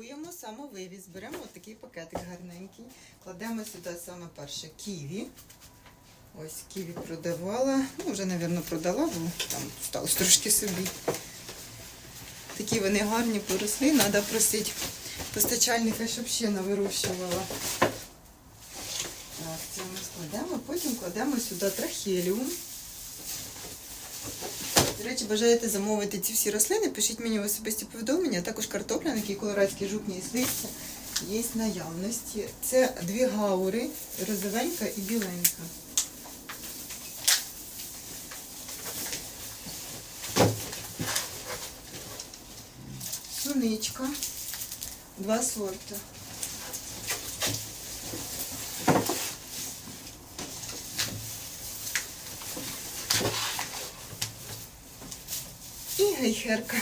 пакуємо самовивіз. Беремо такий пакетик гарненький. Кладемо сюди саме перше ківі. Ось ківі продавала. Ну, вже, мабуть, продала, бо там сталося трошки собі. Такі вони гарні поросли, треба просити постачальника, щоб ще навирощувала. Так, це ми складемо, потім кладемо сюди трахеліум. До речі, бажаєте замовити ці всі рослини, пишіть мені в особисті повідомлення, також картопляник і колорадський жукні і листя є в наявності. Це дві гаури, розовенька і біленька. Суничка, два сорти. І гейхерка.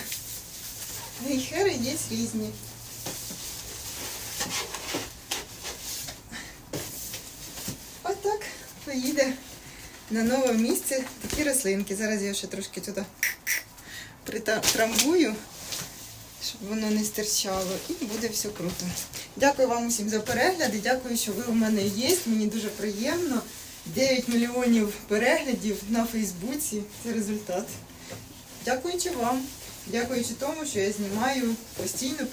Гейхери є різні. Отак поїде на нове місце такі рослинки. Зараз я ще трошки туди притрамбую, щоб воно не стирчало. І буде все круто. Дякую вам усім за перегляд і дякую, що ви у мене є. Мені дуже приємно. 9 мільйонів переглядів на Фейсбуці. Це результат. Дякуючи вам. Дякуючи тому, що я знімаю постійно, постійно.